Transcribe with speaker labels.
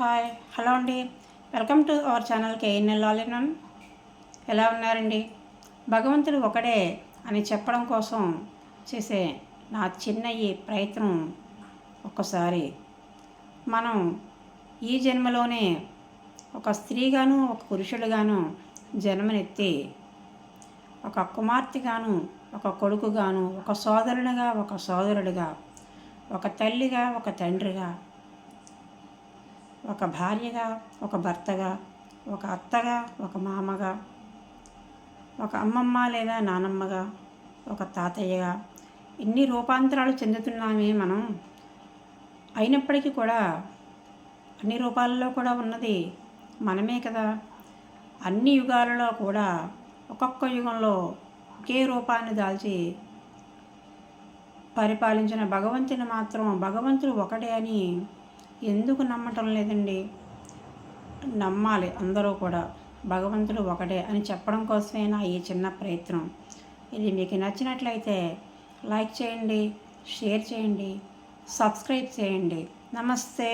Speaker 1: Hi hello అండి. Welcome to our channel KNL ఆలినన్ ఎలా ఉన్నారండి? భగవంతుడు ఒకడే అని చెప్పడం కోసం చేసే నా చిన్న ఈ ప్రయత్నం ఒక్కసారి. మనం ఈ జన్మలోనే ఒక స్త్రీగాను ఒక పురుషుడుగాను జన్మనెత్తి ఒక కుమార్తెగాను ఒక కొడుకుగాను ఒక సోదరునిగా ఒక సోదరుడిగా ఒక తల్లిగా ఒక తండ్రిగా ఒక భార్యగా ఒక భర్తగా ఒక అత్తగా ఒక మామగా ఒక అమ్మమ్మ లేదా నానమ్మగా ఒక తాతయ్యగా ఇన్ని రూపాంతరాలు చెందుతున్నామే మనం. అయినప్పటికీ కూడా అన్ని రూపాలలో కూడా ఉన్నది మనమే కదా. అన్ని యుగాలలో కూడా ఒక్కొక్క యుగంలో ఒకే రూపాన్ని దాల్చి పరిపాలించిన భగవంతుని మాత్రం భగవంతుడు ఒకటే అని ఎందుకు నమ్మటం లేదండి? నమ్మాలి అందరూ కూడా. భగవంతుడు ఒకటే అని చెప్పడం కోసమే నా ఈ చిన్న ప్రయత్నం? ఇది మీకు నచ్చినట్లయితే లైక్ చేయండి షేర్ చేయండి సబ్స్క్రైబ్ చేయండి. నమస్తే.